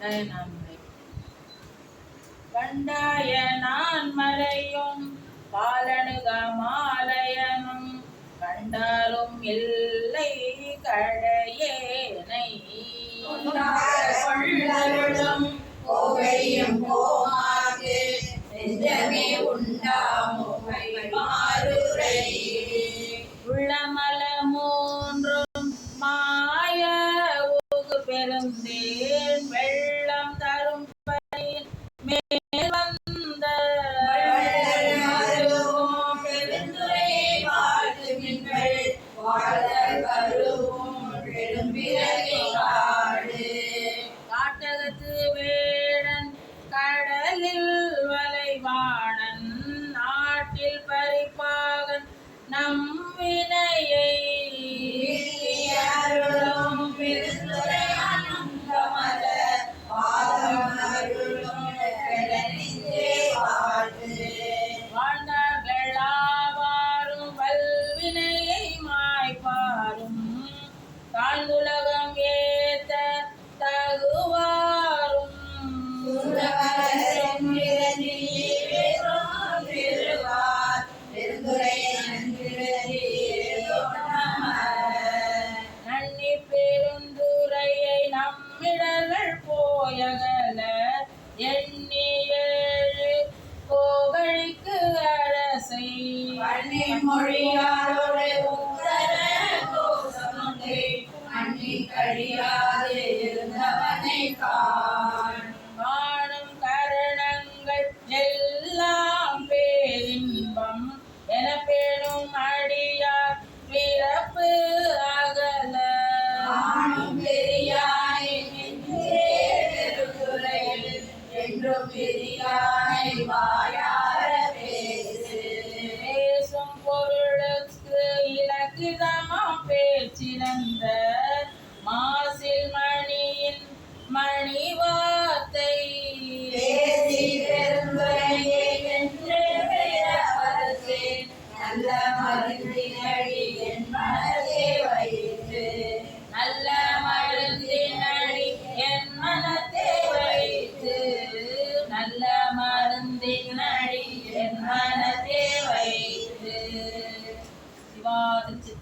நன்மை கண்டாய நான் மறையும் பாலனுக மாலயனும் கண்டாரும் இல்லை கடையேனை. கொள்ளருளும் கோவையும் கோமாக்கு நெஞ்சமே உண்டாமுகை காணும்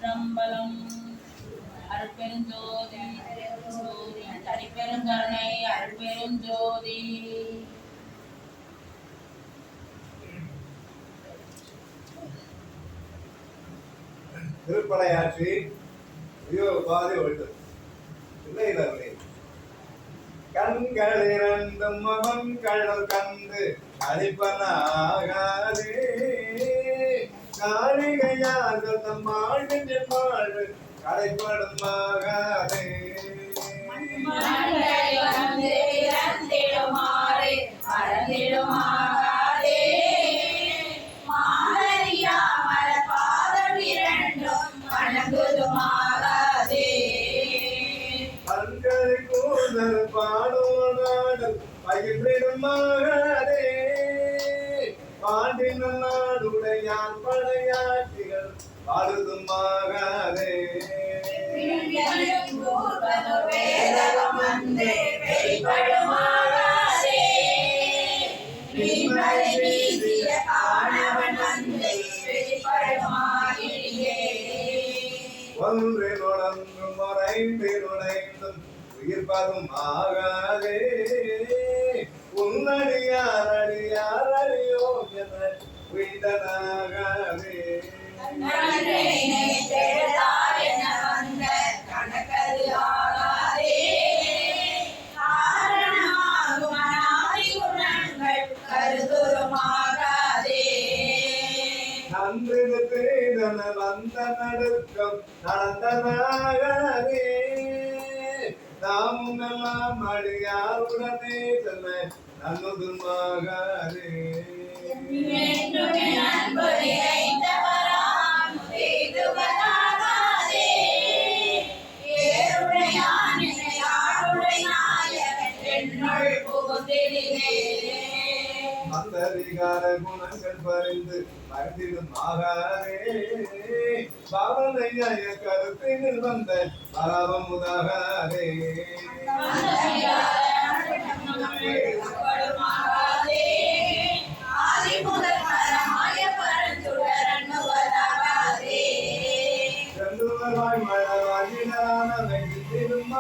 சிவாதி அருட்பெருஞ்சோதி. ஜோதி தனிப்பெருங்கருணை அருட்பெருஞ்சோதி. திருப்படையாற்றி உபாதி பாதி இல்லை இல்லை கண்கள் இரண்டும் முகம் கடல் கண்டு அடிப்பனாகாதே காரிகையாக தம் வாழ்வின் வாழ்வு கடைப்படும் ஆகாதே மண்டை வந்து இறந்திடுமாறு பாண்டின நாடுடையான் படையாட்சிகள் பாடுதுமாகாதே விண்களின் கூர்வது வேதகம் வந்து ஒன்று மறைந்து நுழைந்தும் உயிர்ப்பதும் ஆகாதே கருதுருமாகாதே. நன்று தேதன வந்த நடுக்கம் நடந்தனாகாதே நாமும் எல்லாம் அடியாருடனே தன்னை நல்லதுமாகாதே அந்த விகார குணங்கள் பறிந்து மறந்திடும் ஆகாதே பாவனையாய கருத்தினில் வந்த பாவம் உதாகாதே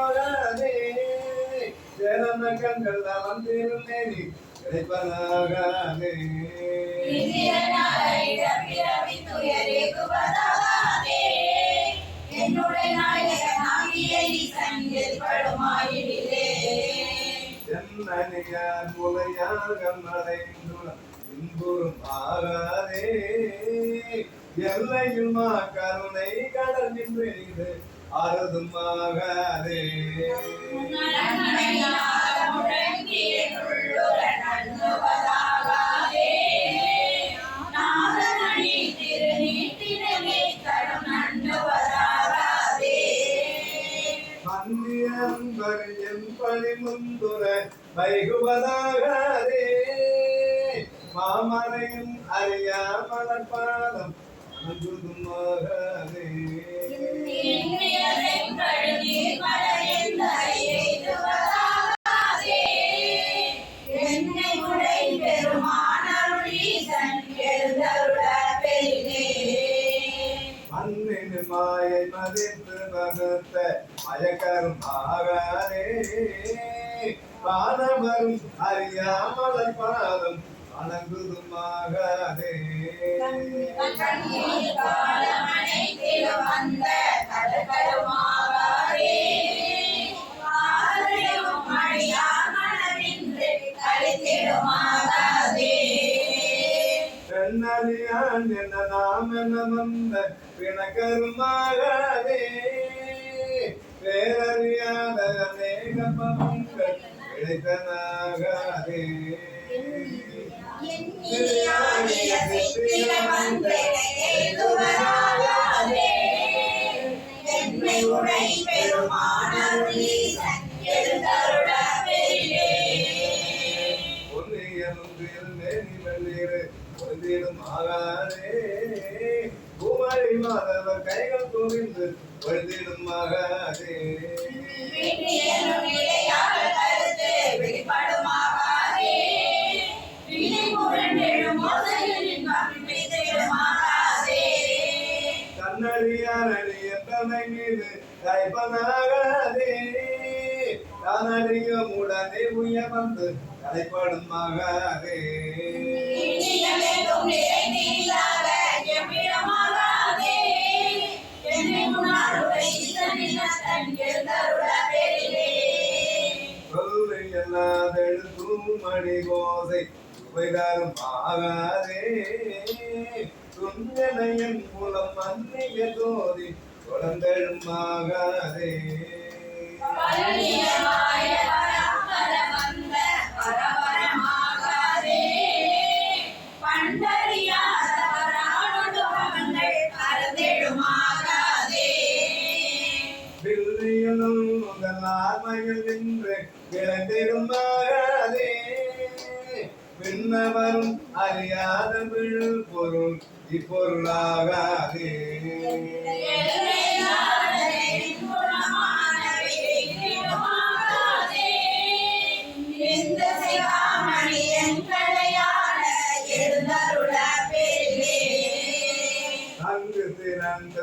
விகார சேரன கண்கள் வந்திருந்தே நீ கிடைப்பதாகாதே என்னுடைய நாயகனாகிய இசையில் படுமாயிடிலே சென்னனியார் முலையாக மறைந்துள்ள இன்புறும் ஆகாதே. எல்லையில் மா கருணை கடல் நின்று அறுதும் ஆகாதே மன்னியன்பர் வைகுவதாகாதே. மாமலையும் அறியாமலர் பாதம் அன்புதுமாகாதே மாயை மதித்து வகுத்த மயக்கரும் ஆகாதே. பானவரும் அறியாமலர் பாதம் அணங்குதுமாகாதே கண்ணீர் காலமனைத்திலும் கண்ணறியான் என்ன நாம் என்ன வந்த பிணக்கருமாகாதே பேரறியாத அநேக பவங்கள் கிடைத்தனாகாதே எண்ணியாடிய சித்திர மந்திரை எழுதுவராகாதே. என்னை உடை பெருமானருள் பொந்திடும் ஆகாதே குமரி மாதவர் கைகள் குவிந்து புரண்டெழும் ஓசைகளின் கம்பித்திடுமாகாதே. கண்ணடியாரடி எத்தனை மீது கைப்பனாகாதே தானடியும் உடனே உய வந்து கலைப்படும் ஆகாதே மணி கோசை சுவைதாரும் ஆகாதே துஞ்சனையன் புலம் மன்னிய ஜோதி தொடர்ந்தெழும் ஆகாதே. பரம்பர வந்த முதல் நின்று கிளந்திடும் ஆகாதே விண்ணவரும் அறியாத விழு பொருள் இப்பொருளாகாதே.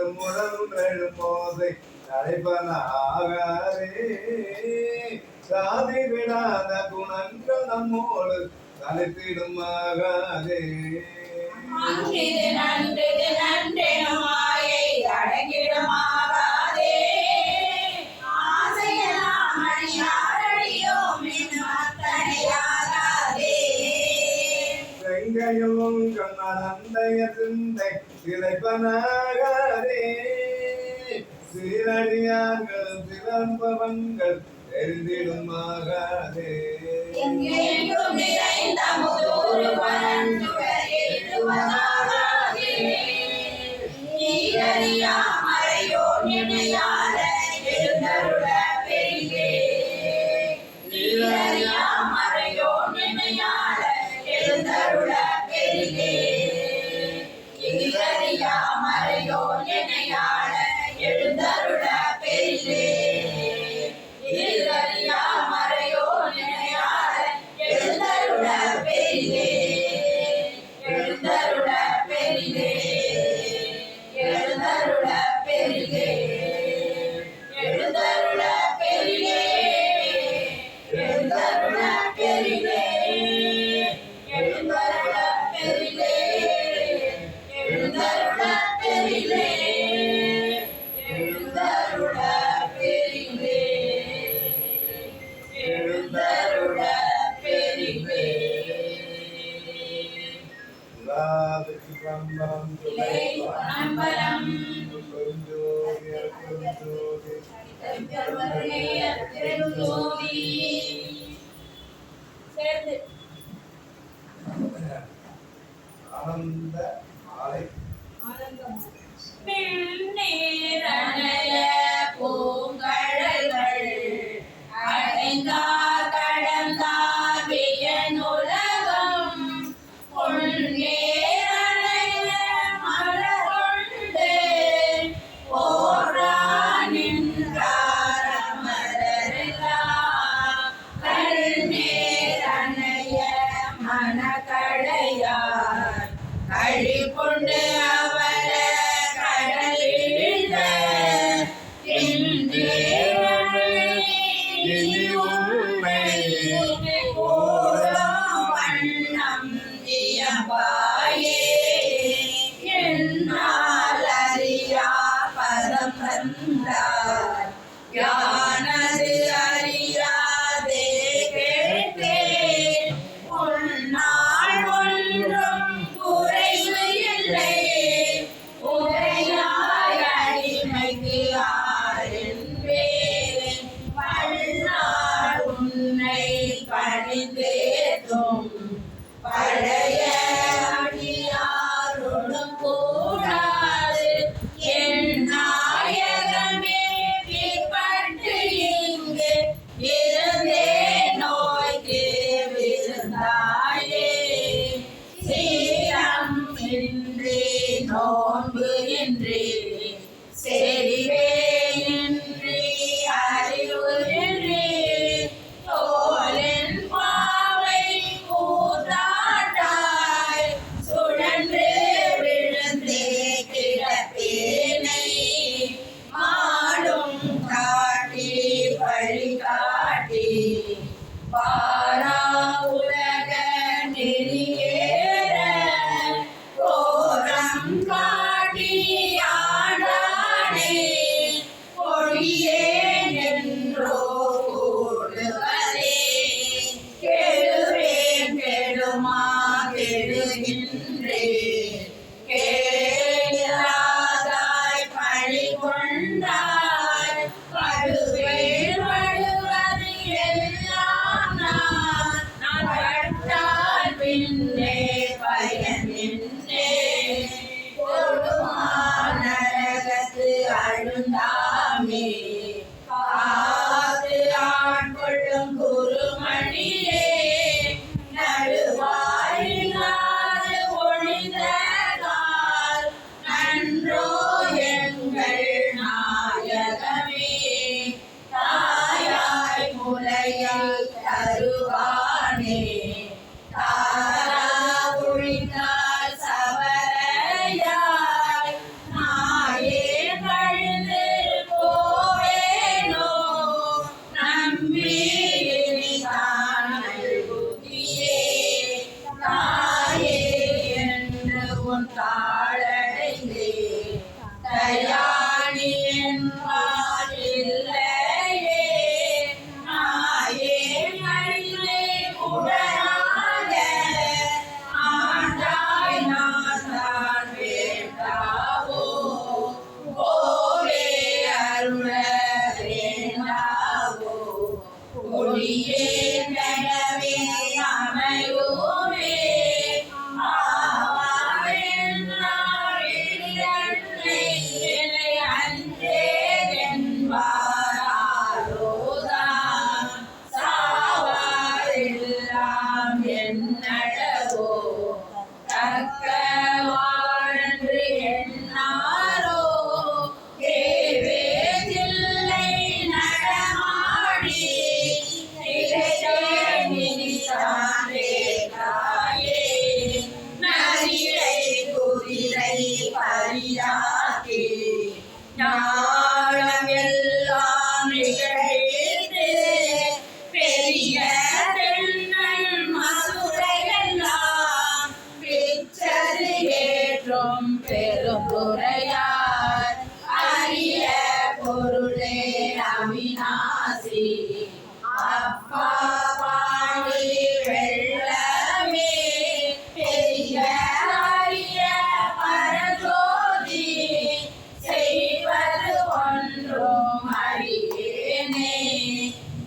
திரண்டு முழந்தெழு போதை தலைப்பனாகாதே சாதி விடாத குணங்கள் நம்மோடு தலைத்திடும் ஆகாதே நன்றிது நன்றெனும் மாயை அடங்கிடுமாகாதே. ஆசையெல்லாம் அணியாரடியோம் என்னும் அத்தனையாகாதே. செங்கையும் கண்ணடைய சிந்தை திளைப்பனாகாதே சீரடியார்கள் சிலம்பவங்கள் தெரிந்திடுமாகாதே. எங்கெங்கும் நிறைந்த முதூறு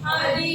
Hallelujah.